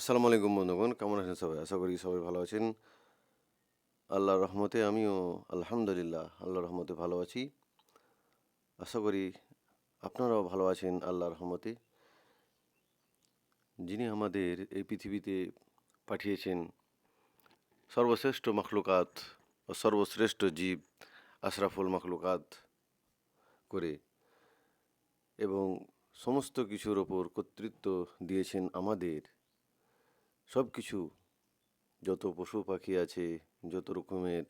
আসসালামু আলাইকুম, বন্ধুগণ। কেমন আছেন সবাই? আশা করি সবাই ভালো আছেন। আল্লাহর রহমতে আমিও আলহামদুলিল্লাহ, আল্লাহর রহমতে ভালো আছি। আশা করি আপনারাও ভালো আছেন আল্লাহর রহমতে। যিনি আমাদের এই পৃথিবীতে পাঠিয়েছেন সর্বশ্রেষ্ঠ মখলুকাত ও সর্বশ্রেষ্ঠ জীব আশরাফুল মখলুকাত করে এবং সমস্ত কিছুর ওপর কর্তৃত্ব দিয়েছেন আমাদের সব কিছু যত পশু পাখি আছে, যত রকমের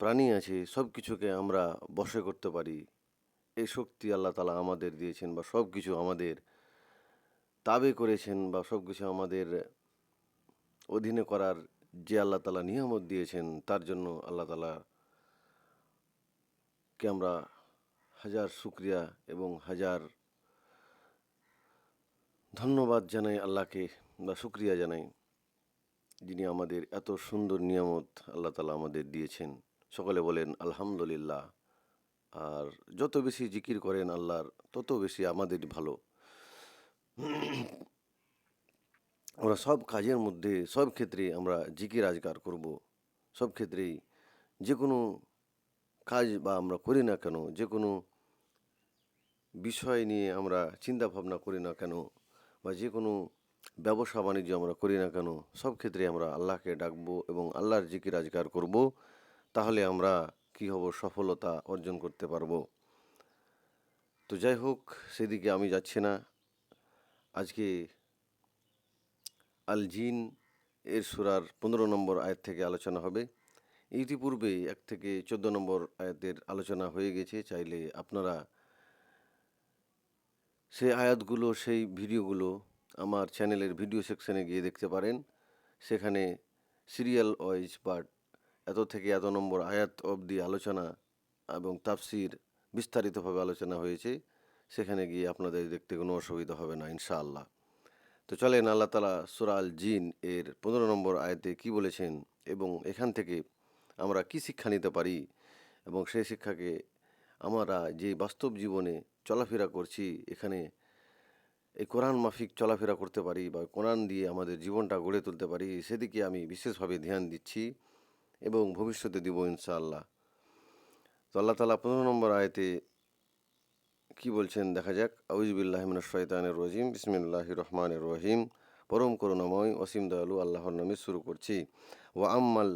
প্রাণী আছে সব কিছুকে আমরা বসে করতে পারি। এই শক্তি আল্লাহ তালা আমাদের দিয়েছেন বা সব কিছু আমাদের তাবে করেছেন বা সব কিছু আমাদের অধীনে করার যে আল্লাহ তালা নিয়ামত দিয়েছেন, তার জন্য আল্লাহ তালা কে আমরা হাজার শুক্রিয়া এবং হাজার ধন্যবাদ জানাই আল্লাহকে। বা শুক্রিয়া জানাই যিনি আমাদের এত সুন্দর নিয়ামত আল্লাহ তালা আমাদের দিয়েছেন। সকলে বলেন, আলহামদুলিল্লাহ। আর যত বেশি জিকির করেন আল্লাহর, তত বেশি আমাদের ভালো। আমরা সব কাজের মধ্যে, সব ক্ষেত্রে আমরা জিকির আজগার করব। সব ক্ষেত্রেই যে কোনো কাজ বা আমরা করি না কেন, যে কোনো বিষয় নিয়ে আমরা চিন্তা ভাবনা করি না কেন, বা যে কোনো ব্যবসা বাণিজ্য আমরা করি না কেন? সব ক্ষেত্রে আমরা আল্লাহকে ডাকবো এবং আল্লাহর জিকির আজগার করব, তাহলে আমরা কী হব? সফলতা অর্জন করতে পারব। তো যাই হোক, সেদিকে আমি যাচ্ছি না। আজকে আল জিন এর সুরার পনেরো নম্বর আয়াত থেকে আলোচনা হবে। ইতিপূর্বে এক থেকে চোদ্দ নম্বর আয়াতের আলোচনা হয়ে গেছে। চাইলে আপনারা সেই আয়াতগুলো, সেই ভিডিওগুলো আমার চ্যানেলের ভিডিও সেকশনে গিয়ে দেখতে পারেন। সেখানে সিরিয়াল ওয়াইজ পার্ট, এত থেকে এত নম্বর আয়াত অবধি আলোচনা এবং তাফসির বিস্তারিতভাবে আলোচনা হয়েছে। সেখানে গিয়ে আপনাদের দেখতে কোনো অসুবিধা হবে না, ইনশাআল্লাহ। তো চলেন, আল্লাহ তালা সুরা আল জিন এর পনেরো নম্বর আয়াতে কি বলেছেন এবং এখান থেকে আমরা কি শিক্ষা নিতে পারি এবং সেই শিক্ষাকে আমরা যে বাস্তব জীবনে চলাফেরা করছি, এখানে এই কোরআন মাফিক চলাফেরা করতে পারি বা কোরআন দিয়ে আমাদের জীবনটা গড়ে তুলতে পারি, সেদিকে আমি বিশেষভাবে ধ্যান দিচ্ছি এবং ভবিষ্যতে দিব ইনশাআল্লাহ। তো আল্লাহ তালা পনেরো নম্বর আয়তে কি বলছেন দেখা যাক? আউজবিল্লাহ শয়তানের রহিম বিসমিল্লাহ রহমানের রহিম। পরম করুণাময় অসীম দয়ালু আল্লাহর নামে শুরু করছি। ওয়া আম্মাল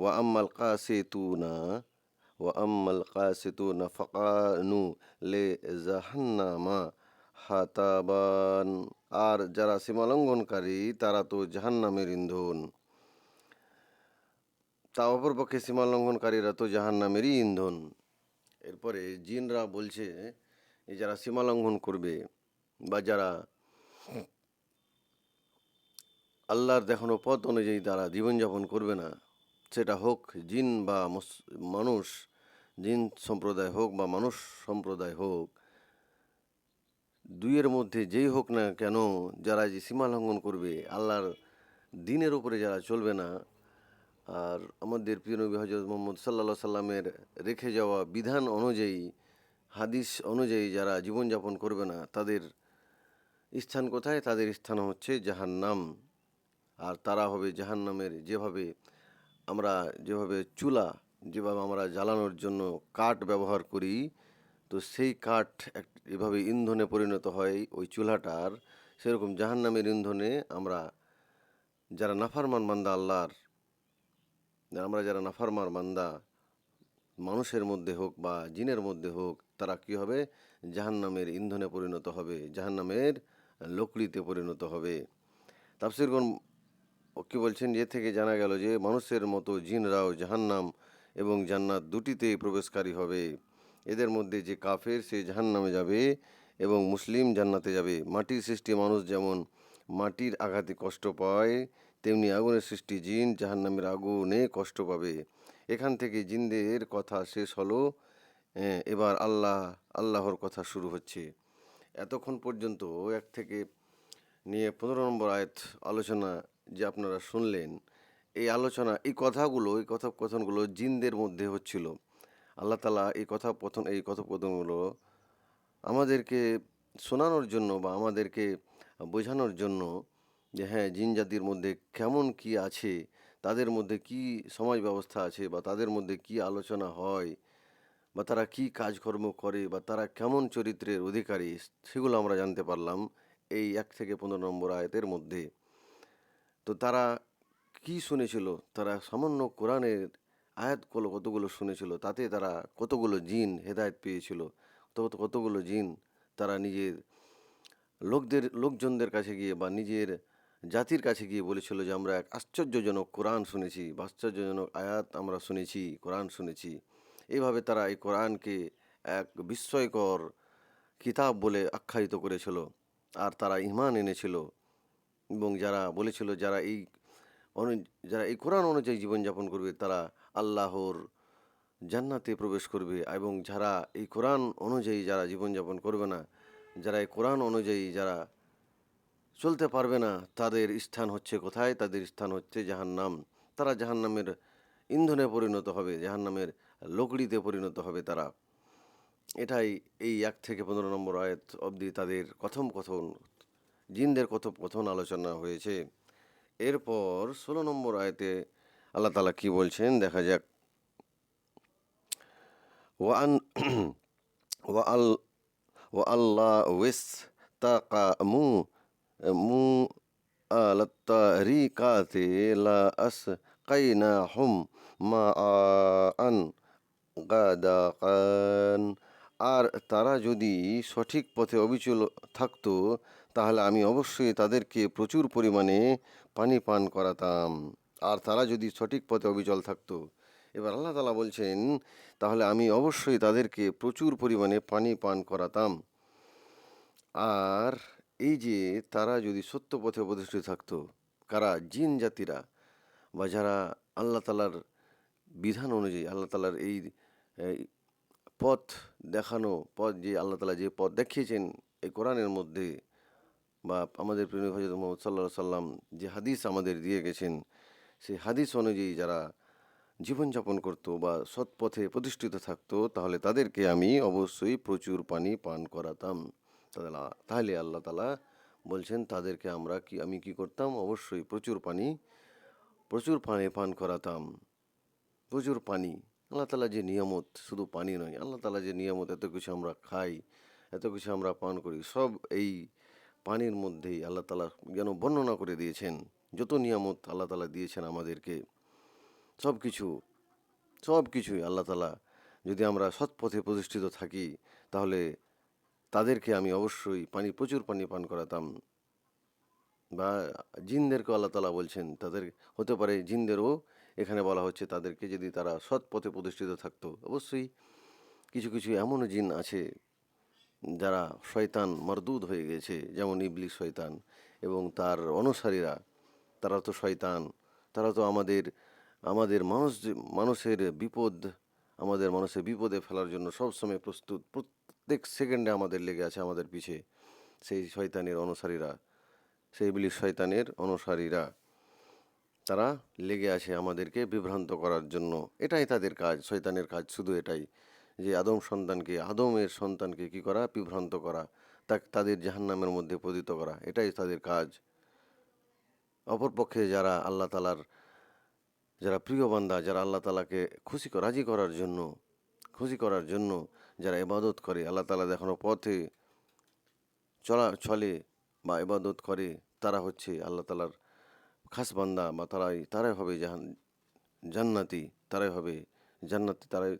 ওয়া আম্মাল কাসে তু না ওয়া আম্মাল কাসে তু না ফকানু লে জাহান্নামা। হাতাবান। আর যারা সীমালঙ্ঘনকারী, তারা তো জাহান্নামের ইন্ধন। তা অপরপক্ষে সীমালঙ্ঘনকারীরা তো জাহান্নামেরই ইন্ধন। এরপরে জিনরা বলছে, এই যারা সীমালঙ্ঘন করবে বা যারা আল্লাহর দেখানো পথ অনুযায়ী তারা জীবনযাপন করবে না, সেটা হোক জিন বা মানুষ, জিন সম্প্রদায় হোক বা মানুষ সম্প্রদায় হোক দুইয়ের মধ্যে যেই হোক না কেন যারা যে সীমা লঙ্ঘন করবে, আল্লাহর দিনের উপরে যারা চলবে না, আর আমাদের প্রিয় নবী হজরত মোহাম্মদ সাল্লা সাল্লামের রেখে যাওয়া বিধান অনুযায়ী, হাদিস অনুযায়ী যারা জীবনযাপন করবে না, তাদের স্থান কোথায়? তাদের স্থান হচ্ছে জাহান্নাম। আর তারা হবে জাহান্নামের যেভাবে আমরা যেভাবে চুলা, যেভাবে আমরা জ্বালানোর জন্য কাঠ ব্যবহার করি তো সেই কাঠ এক, এভাবে ইন্ধনে পরিণত হয় ওই চুলাটার। সেরকম জাহান্নামের ইন্ধনে আমরা যারা নাফারমান বান্দা আল্লাহর আমরা যারা নাফারমার বান্দা, মানুষের মধ্যে হোক বা জিনের মধ্যে হোক, তারা কি হবে? জাহান্নামের ইন্ধনে পরিণত হবে, জাহান্নামের লকড়িতে পরিণত হবে। তাফসিরগণ কি বলছেন? এ থেকে জানা গেল যে মানুষের মতো জিনরাও জাহান্নাম এবং জান্নাত দুটিতেই প্রবেশকারী হবে। এদের মধ্যে যে কাফের সে জাহান্নামে যাবে এবং মুসলিম জান্নাতে যাবে। মাটির সৃষ্টি মানুষ যেমন মাটির আঘাতে কষ্ট পায়, তেমনি আগুনের সৃষ্টি জিন জাহান্নামের আগুনে কষ্ট পাবে। এখান থেকে জিনদের কথা শেষ হলো। এবার আল্লাহ, আল্লাহর কথা শুরু হচ্ছে। এতক্ষণ পর্যন্ত এক থেকে নিয়ে পনেরো নম্বর আয়াত আলোচনা যে আপনারা শুনলেন, এই আলোচনা, এই কথাগুলো, এই কথোপকথনগুলো জিনদের মধ্যে হচ্ছিল। আল্লাহ তালা এই কথোপকথন এই কথোপকথনগুলো আমাদেরকে শোনানোর জন্য বা আমাদেরকে বোঝানোর জন্য যে হ্যাঁ জিন জাতির মধ্যে কেমন কি আছে, তাদের মধ্যে কি সমাজ ব্যবস্থা আছে বা তাদের মধ্যে কি আলোচনা হয় বা তারা কি কাজকর্ম করে বা তারা কেমন চরিত্রের অধিকারী, সেগুলো আমরা জানতে পারলাম এই এক থেকে পনেরো নম্বর আয়তের মধ্যে। তো তারা কি শুনেছিল? তারা সামান্য কোরআনের আয়াতগুলো কতগুলো শুনেছিল? তাতে তারা কতগুলো জিন হেদায়েত পেয়েছিল? তো কতগুলো জিন তারা নিজের লোকদের, লোকজনদের কাছে গিয়ে বা নিজের জাতির কাছে গিয়ে বলেছিল যে, আমরা এক আশ্চর্যজনক কোরআন শুনেছি বা আশ্চর্যজনক আয়াত আমরা শুনেছি, কোরআন শুনেছি। এইভাবে তারা এই কোরআনকে এক বিস্ময়কর কিতাব বলে আখ্যায়িত করেছিল। আর তারা ইমান এনেছিল এবং যারা বলেছিল যারা এই অনু- যারা এই কোরআন অনুযায়ী জীবনযাপন করবে, তারা আল্লাহর জান্নাতে প্রবেশ করবে এবং যারা এই কোরআন অনুযায়ী যারা জীবনযাপন করবে না, যারা এই কোরআন অনুযায়ী যারা চলতে পারবে না, তাদের স্থান হচ্ছে কোথায়? তাদের স্থান হচ্ছে জাহান্নাম। তারা জাহান্নামের ইন্ধনে পরিণত হবে, জাহান্নামের লকড়িতে পরিণত হবে তারা। এটাই এই এক থেকে পনেরো নম্বর আয়াত অবধি তাদের কথম কথন, জিনদের কথোপকথন আলোচনা হয়েছে। এরপর ষোলো নম্বর আয়তে আল্লাহ তালা কি বলছেন? দেখা যাক। ওয়ান ওয়াল ওয়াল্লাহ ওয়েস তাকা মু মু আলত্তারিকাতে লা আস কাইনা হুম মা আন গাদাকান। আর তারা যদি সঠিক পথে অবিচল থাকতো, তাহলে আমি অবশ্যই তাদেরকে প্রচুর পরিমাণে পানি পান করাতাম। আর তারা যদি সঠিক পথে অবিচল থাকতো। এবার আল্লাহ তালা বলছেন, তাহলে আমি অবশ্যই তাদেরকে প্রচুর পরিমাণে পানি পান করাতাম। আর এই যে তারা যদি সত্য পথে প্রতিষ্ঠিত থাকতো, কারা? জিন জাতিরা। বা যারা আল্লাহ তালার বিধান অনুযায়ী, আল্লাহ তালার এই পথ দেখানো, পথ যে আল্লাহ তালা যে পথ দেখিয়েছেন, এই কোরআনের মধ্যে বা আমাদের প্রিয় হজরত মোহাম্মদ সাল্লা সাল্লাম যে হাদিস আমাদের দিয়ে গেছেন সেই হাদিস অনুযায়ী যারা জীবনযাপন করতো বা সৎ পথে প্রতিষ্ঠিত থাকতো, তাহলে তাদেরকে আমি অবশ্যই প্রচুর পানি পান করাতাম। তাহলে আল্লাহ তালা বলছেন, তাদেরকে আমরা কি, আমি কি করতাম? অবশ্যই প্রচুর পানি প্রচুর পানি পান করাতাম। প্রচুর পানি। আল্লাহ তালা যে নিয়ামত, শুধু পানি নয়, আল্লাহ তালা যে নিয়ামত, এত কিছু আমরা খাই, এত কিছু আমরা পান করি, সব এই পানির মধ্যেই আল্লাহ তালা যেন বর্ণনা করে দিয়েছেন। যত নিয়ামত আল্লাহ তালা দিয়েছেন আমাদেরকে, সব কিছু, সব কিছুই আল্লাহ তালা যদি আমরা সৎ পথে প্রতিষ্ঠিত থাকি, তাহলে তাদেরকে আমি অবশ্যই পানি, প্রচুর পানি পান করাতাম। বা জিনদেরকে আল্লাহ তালা বলছেন, তাদের হতে পারে জিনদেরও এখানে বলা হচ্ছে তাদেরকে যদি তারা সৎ পথে প্রতিষ্ঠিত থাকতো, অবশ্যই কিছু কিছু এমনও জিন আছে যারা শয়তান মরদুদ হয়ে গেছে, যেমন ইবলিশ শয়তান এবং তার অনুসারীরা। তারা তো শয়তান, তারা তো আমাদের আমাদের মানুষ, মানুষের বিপদ, আমাদের মানুষের বিপদে ফেলার জন্য সবসময় প্রস্তুত। প্রত্যেক সেকেন্ডে আমাদের লেগে আছে আমাদের পিছে। সেই শয়তানের অনুসারীরা, সেই ইবলিশ শয়তানের অনুসারীরা, তারা লেগে আছে আমাদেরকে বিভ্রান্ত করার জন্য। এটাই তাদের কাজ, শয়তানের কাজ, শুধু এটাই। যে আদম সন্তানকে, আদমের সন্তানকে কি করা? বিভ্রান্ত করা, তা, তাদের জাহান্নামের মধ্যে পতিত করা। এটাই তাদের কাজ। অপরপক্ষে যারা আল্লাহ তালার যারা প্রিয় বান্দা, যারা আল্লাহ তালাকে খুশি রাজি করার জন্য, খুশি করার জন্য যারা ইবাদত করে, আল্লাহ তালা দেখানো পথে চলা, চলে বা ইবাদত করে, তারা হচ্ছে আল্লাহ তালার খাস বান্দা বা তারাই তারাই হবে জাহান, জান্নাতি, তারাই হবে জান্নাতি, তারাই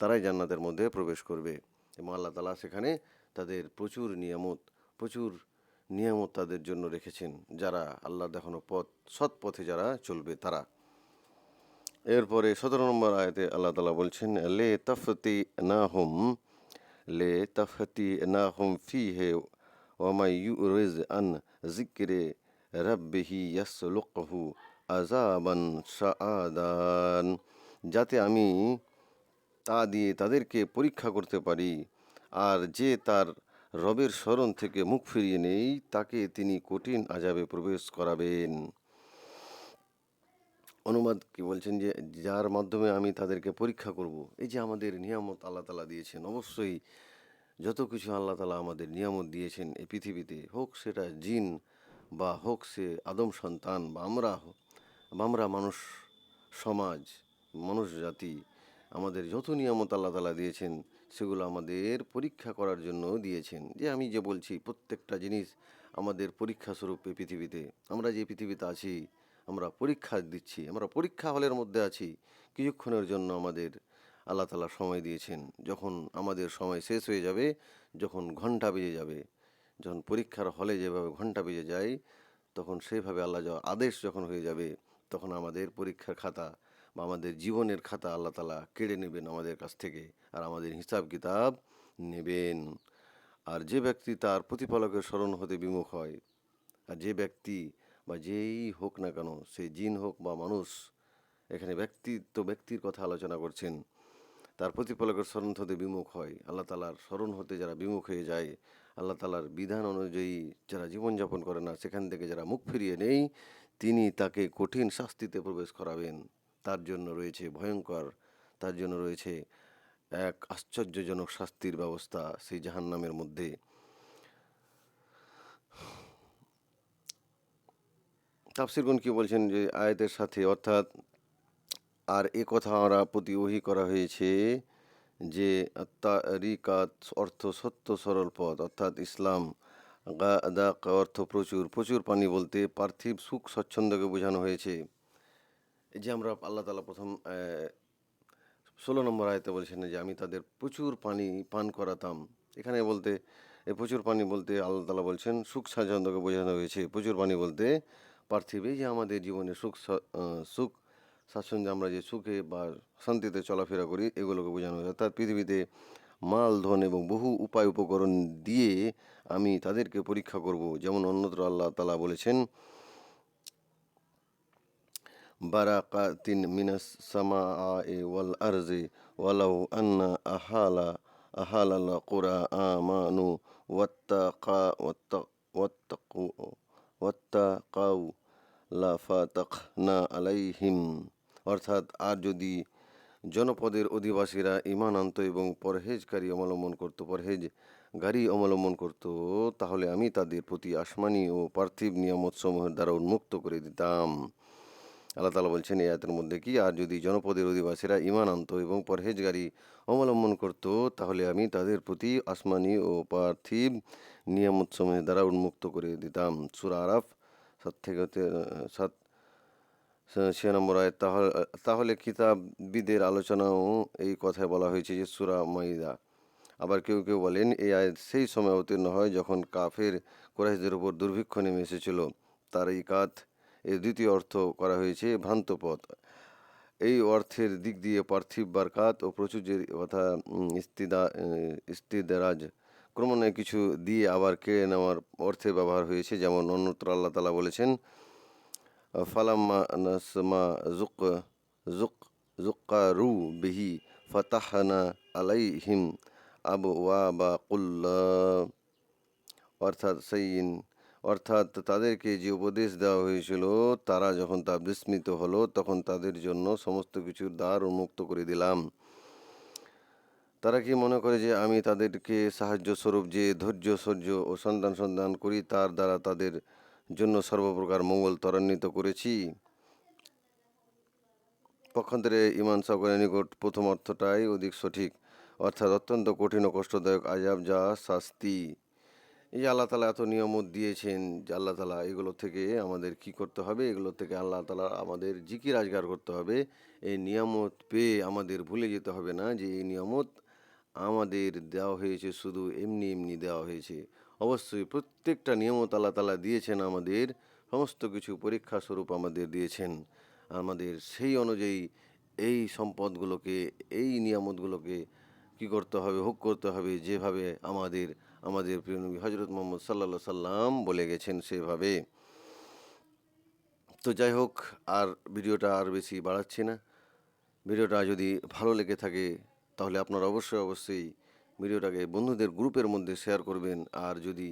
তারাই জান্নাতের মধ্যে প্রবেশ করবে। এবং আল্লাহ তালা সেখানে তাদের প্রচুর নিয়ামত, প্রচুর নিয়ামত তাদের জন্য রেখেছেন, যারা আল্লাহ দেখানো পথ, সৎ পথে যারা চলবে তারা। এরপরে সতেরো নম্বর আয়তে আল্লাহ তালা বলছেন, লে তফতি না হুম লে তফতি না হুম ফি হে ওমাই ইউ রেজ আন জিক্রে রব্বিহি ইয়াসলুকহু আজাবান সাআদান যাতে আমি তা দিয়ে তাদেরকে পরীক্ষা করতে পারি, আর যে তার রবের স্মরণ থেকে মুখ ফিরিয়ে নেই, তাকে তিনি কঠিন আজাবে প্রবেশ করাবেন। অনুবাদ কি বলছেন যে, যার মাধ্যমে আমি তাদেরকে পরীক্ষা করব। এই যে আমাদের নিয়ামত আল্লাহ তালা দিয়েছেন, অবশ্যই যত কিছু আল্লাহ তালা আমাদের নিয়ামত দিয়েছেন এই পৃথিবীতে, হোক সেটা জিন বা হোক সে আদম সন্তান বা আমরা বা আমরা মানুষ, সমাজ মানুষ জাতি আমাদের যত নিয়ামত আল্লাহ তালা দিয়েছেন সেগুলো আমাদের পরীক্ষা করার জন্য দিয়েছেন। যে আমি যে বলছি, প্রত্যেকটা জিনিস আমাদের পরীক্ষা স্বরূপ পৃথিবীতে। আমরা যে পৃথিবীতে আছি, আমরা পরীক্ষা দিচ্ছি, আমরা পরীক্ষা হলের মধ্যে আছি। কিছুক্ষণের জন্য আমাদের আল্লাহ তালা সময় দিয়েছেন। যখন আমাদের সময় শেষ হয়ে যাবে, যখন ঘণ্টা বেজে যাবে, যখন পরীক্ষার হলে যেভাবে ঘণ্টা বেজে যায়, তখন সেভাবে আল্লাহ যা আদেশ যখন হয়ে যাবে, তখন আমাদের পরীক্ষার খাতা বা আমাদের জীবনের খাতা আল্লাহ তালা কেড়ে নেবেন আমাদের কাছ থেকে আর আমাদের হিসাব কিতাব নেবেন। আর যে ব্যক্তি তার প্রতিপালকের স্মরণ হতে বিমুখ হয়, আর যে ব্যক্তি বা যেই হোক না কেন, সে জিন হোক বা মানুষ, এখানে ব্যক্তিত্ব, ব্যক্তির কথা আলোচনা করছেন, তার প্রতিপালকের স্মরণ হতে বিমুখ হয়। আল্লাহ তালার স্মরণ হতে যারা বিমুখ হয়ে যায়, আল্লাহ তালার বিধান অনুযায়ী যারা জীবনযাপন করে না, সেখান থেকে যারা মুখ ফিরিয়ে নেই, তিনি তাকে কঠিন শাস্তিতে প্রবেশ করাবেন। তার জন্য রয়েছে ভয়ঙ্কর, তার জন্য রয়েছে এক আশ্চর্যজনক শাস্তির ব্যবস্থা সেই জাহান্নামের মধ্যে। তাফসিরগুন কি বলছেন যে আয়াতের সাথে? অর্থাৎ, আর এ কথা আমরা প্রতি ওহি করা হয়েছে যে তারিকাত অর্থ সত্য সরল পথ, অর্থাৎ ইসলাম গাদাক অর্থ প্রচুর প্রচুর পানি বলতে পার্থিব সুখ স্বচ্ছন্দকে বোঝানো হয়েছে। যে আমরা আল্লাহ তালা প্রথম ষোলো নম্বর আয়তে বলছেন যে, আমি তাদের প্রচুর পানি পান করাতাম। এখানে বলতে প্রচুর পানি বলতে আল্লাহ তালা বলছেন, সুখ স্বাচ্ছন্দ্যকে বোঝানো হয়েছে। প্রচুর পানি বলতে পার্থিবে যে আমাদের জীবনে সুখ সুখ, স্বাচ্ছন্দ্যে আমরা যে সুখে বা শান্তিতে চলাফেরা করি, এগুলোকে বোঝানো হয়েছে। অর্থাৎ পৃথিবীতে মাল, ধন এবং বহু উপায় উপকরণ দিয়ে আমি তাদেরকে পরীক্ষা করব। যেমন অন্যত্র আল্লাহ তালা বলেছেন বারাকাতিন মিনাস সামাআ ওয়াল আরজি ওয়ালাউ আন্না আহালা আহালাল কুরা আমানু ওয়াত্তাকা ওয়াত্তা- ওয়াত্তাকু ওয়াত্তাকাউ লাফাতাকনা আলাইহিম অর্থাৎ আর যদি জনপদের অধিবাসীরা ইমান আনত এবং পরহেজকারী অবলম্বন করত পরহেজ গাড়ি অবলম্বন করত, তাহলে আমি তাদের প্রতি আসমানি ও পার্থিব নিয়ামত সমূহের দ্বারা উন্মুক্ত করে দিতাম। আল্লাহ তালা বলছেন এই আয়াতের মধ্যে কি, আর যদি জনপদের অধিবাসীরা ইমান আনত এবং পরহেজগারি অবলম্বন করত, তাহলে আমি তাদের প্রতি আসমানি ও পার্থিব নিয়ামত সমূহের দ্বারা উন্মুক্ত করে দিতাম। সুরা আরাফ, সাত থেকে সাত সে নম্বর আয় তাহলে তাহলে কিতাববিদের আলোচনাও এই কথায় বলা হয়েছে যে, সুরা মাইদা। আবার কেউ কেউ বলেন এই আয়াত সেই সময় অবতীর্ণ হয় যখন কাফের কোরাইশদের উপর দুর্ভিক্ষ নেমে এসেছিল। তার এই কাত এর দ্বিতীয় অর্থ করা হয়েছে ভ্রান্ত পথ। এই অর্থের দিক দিয়ে পার্থিব বারকাত ও প্রচুর্যের কথা ইস্তিদা ইস্তিদারাজ ক্রমান্বয়ে কিছু দিয়ে আবার কেড়ে নেওয়ার অর্থে ব্যবহার হয়েছে, যেমন অন্যত্র আল্লাহ তালা বলেছেন, ফালাম্মা নাসমা জুক জুক জুকারু বিহি ফাতাহানা আলাইহিম আবু ওয়াবা কুল্লা। অর্থাৎ সেইন অর্থাৎ তাদেরকে যে উপদেশ দেওয়া হয়েছিল, তারা যখন তা বিস্মিত হলো, তখন তাদের জন্য সমস্ত কিছুর দ্বার উন্মুক্ত করে দিলাম। তারা কি মনে করে যে আমি তাদেরকে সাহায্য স্বরূপ যে ধৈর্য, সহ্য ও সন্তান সন্ধান করি, তার দ্বারা তাদের জন্য সর্বপ্রকার মঙ্গল ত্বরান্বিত করেছি? পক্ষান্তরে ইমান সকলের নিকট প্রথম অর্থটাই অধিক সঠিক, অর্থাৎ অত্যন্ত কঠিন ও কষ্টদায়ক আজাব যা শাস্তি। এই যে আল্লাহ তালা এত নিয়ামত দিয়েছেন যে আল্লাহ তালা এগুলো থেকে আমাদের কি করতে হবে? এগুলো থেকে আল্লাহ তালা আমাদের জিকির আজগার করতে হবে। এই নিয়ামত পেয়ে আমাদের ভুলে যেতে হবে না যে এই নিয়ামত আমাদের দেওয়া হয়েছে, শুধু এমনি এমনি দেওয়া হয়েছে। অবশ্যই প্রত্যেকটা নিয়ামত আল্লাহ তালা দিয়েছেন আমাদের, সমস্ত কিছু পরীক্ষা স্বরূপ আমাদের দিয়েছেন। আমাদের সেই অনুযায়ী এই সম্পদগুলোকে, এই নিয়ামতগুলোকে কি করতে হবে হোক করতে হবে, যেভাবে আমাদের আমাদের প্রিয় নবী হজরত মোহাম্মদ সাল্লা সাল্লাম বলে গেছেন সেভাবে। তো যাই হোক, আর ভিডিওটা আর বেশি বাড়াচ্ছি না। ভিডিওটা যদি ভালো লেগে থাকে, তাহলে আপনারা অবশ্যই অবশ্যই ভিডিওটাকে বন্ধুদের গ্রুপের মধ্যে শেয়ার করবেন। আর যদি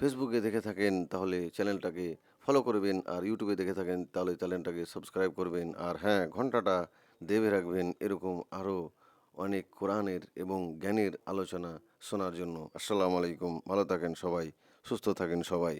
ফেসবুকে দেখে থাকেন, তাহলে চ্যানেলটাকে ফলো করবেন। আর ইউটিউবে দেখে থাকেন, তাহলে চ্যানেলটাকে সাবস্ক্রাইব করবেন। আর হ্যাঁ ঘন্টাটা দেবে রাখবেন, এরকম আরও অনেক কোরআনের এবং জ্ঞানের আলোচনা শোনার জন্য। আসসালামু আলাইকুম। ভালো থাকেন সবাই সুস্থ থাকেন সবাই।